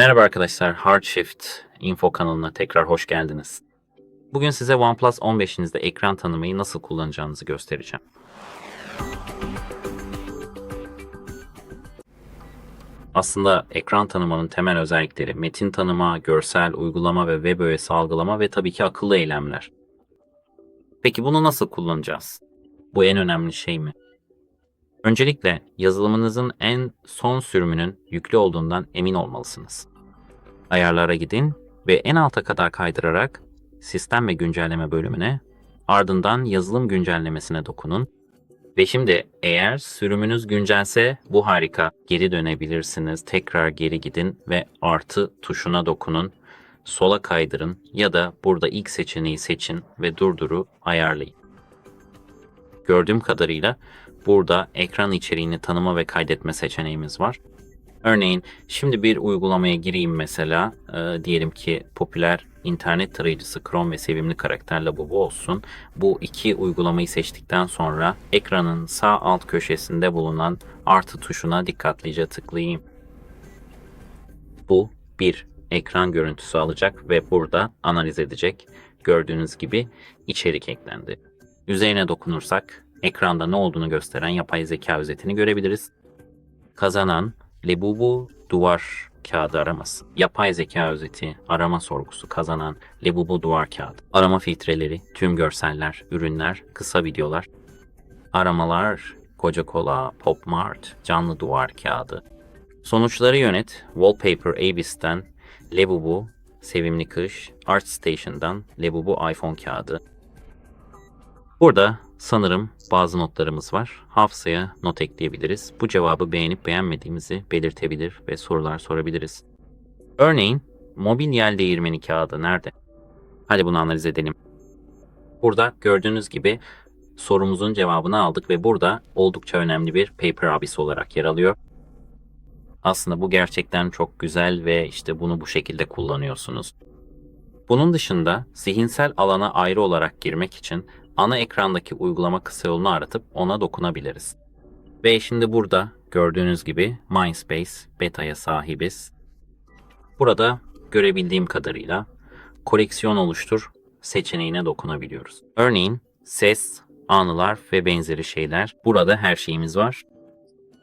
Merhaba arkadaşlar, Hardshift info kanalına tekrar hoş geldiniz. Bugün size OnePlus 15'inizde ekran tanımayı nasıl kullanacağınızı göstereceğim. Aslında ekran tanımanın temel özellikleri metin tanıma, görsel, uygulama ve web öğesi algılama ve tabii ki akıllı eylemler. Peki bunu nasıl kullanacağız? Bu en önemli şey mi? Öncelikle yazılımınızın en son sürümünün yüklü olduğundan emin olmalısınız. Ayarlara gidin ve en alta kadar kaydırarak sistem ve güncelleme bölümüne ardından yazılım güncellemesine dokunun. Ve şimdi eğer sürümünüz güncelse bu harika geri dönebilirsiniz. Tekrar geri gidin ve artı tuşuna dokunun. Sola kaydırın ya da burada ilk seçeneği seçin ve durduru ayarlayın. Gördüğüm kadarıyla burada ekran içeriğini tanıma ve kaydetme seçeneğimiz var. Örneğin şimdi bir uygulamaya gireyim mesela. Ee, diyelim ki popüler internet tarayıcısı Chrome ve sevimli karakter Labubu olsun. Bu iki uygulamayı seçtikten sonra ekranın sağ alt köşesinde bulunan artı tuşuna dikkatlice tıklayayım. Bu bir ekran görüntüsü alacak ve burada analiz edecek. Gördüğünüz gibi içerik eklendi. Üzerine dokunursak ekranda ne olduğunu gösteren yapay zeka özetini görebiliriz. Kazanan Lebubu duvar kağıdı araması. Yapay zeka özeti, arama sorgusu kazanan Lebubu duvar kağıdı. Arama filtreleri, tüm görseller, ürünler, kısa videolar. Aramalar, Coca-Cola, Pop Mart, canlı duvar kağıdı. Sonuçları yönet, Wallpaper Abyss'ten Lebubu, Sevimli Kış, ArtStation'dan Lebubu iPhone kağıdı. Burada sanırım bazı notlarımız var. Hafızaya not ekleyebiliriz. Bu cevabı beğenip beğenmediğimizi belirtebilir ve sorular sorabiliriz. Örneğin mobil yel değirmeni kağıdı nerede? Hadi bunu analiz edelim. Burada gördüğünüz gibi sorumuzun cevabını aldık ve burada oldukça önemli bir paper abyss olarak yer alıyor. Aslında bu gerçekten çok güzel ve işte bunu bu şekilde kullanıyorsunuz. Bunun dışında zihinsel alana ayrı olarak girmek için ana ekrandaki uygulama kısa yolunu aratıp ona dokunabiliriz. Ve şimdi burada gördüğünüz gibi Mindspace beta'ya sahibiz. Burada görebildiğim kadarıyla koleksiyon oluştur seçeneğine dokunabiliyoruz. Örneğin ses, anılar ve benzeri şeyler. Burada her şeyimiz var.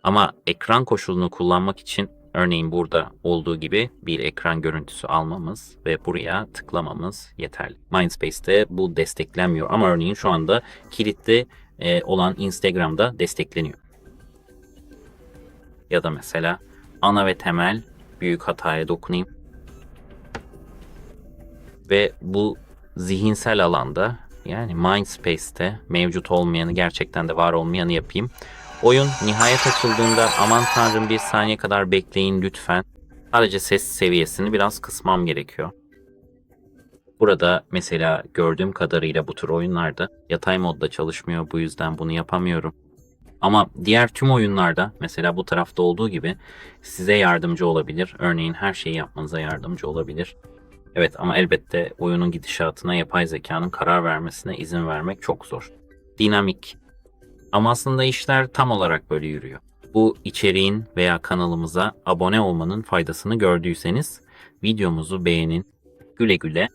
Ama ekran koşulunu kullanmak için örneğin burada olduğu gibi bir ekran görüntüsü almamız ve buraya tıklamamız yeterli. Mindspace'te bu desteklenmiyor ama örneğin şu anda kilitli e, olan Instagram'da destekleniyor. Ya da mesela ana ve temel büyük hataya dokunayım. Ve bu zihinsel alanda yani Mindspace'te mevcut olmayanı gerçekten de var olmayanı yapayım. Oyun nihayet açıldığında aman tanrım bir saniye kadar bekleyin lütfen. Sadece ses seviyesini biraz kısmam gerekiyor. Burada mesela gördüğüm kadarıyla bu tür oyunlarda yatay modda çalışmıyor bu yüzden bunu yapamıyorum. Ama diğer tüm oyunlarda mesela bu tarafta olduğu gibi size yardımcı olabilir. Örneğin her şeyi yapmanıza yardımcı olabilir. Evet ama elbette oyunun gidişatına yapay zekanın karar vermesine izin vermek çok zor. Dinamik, ama aslında işler tam olarak böyle yürüyor. Bu içeriğin veya kanalımıza abone olmanın faydasını gördüyseniz videomuzu beğenin. Güle güle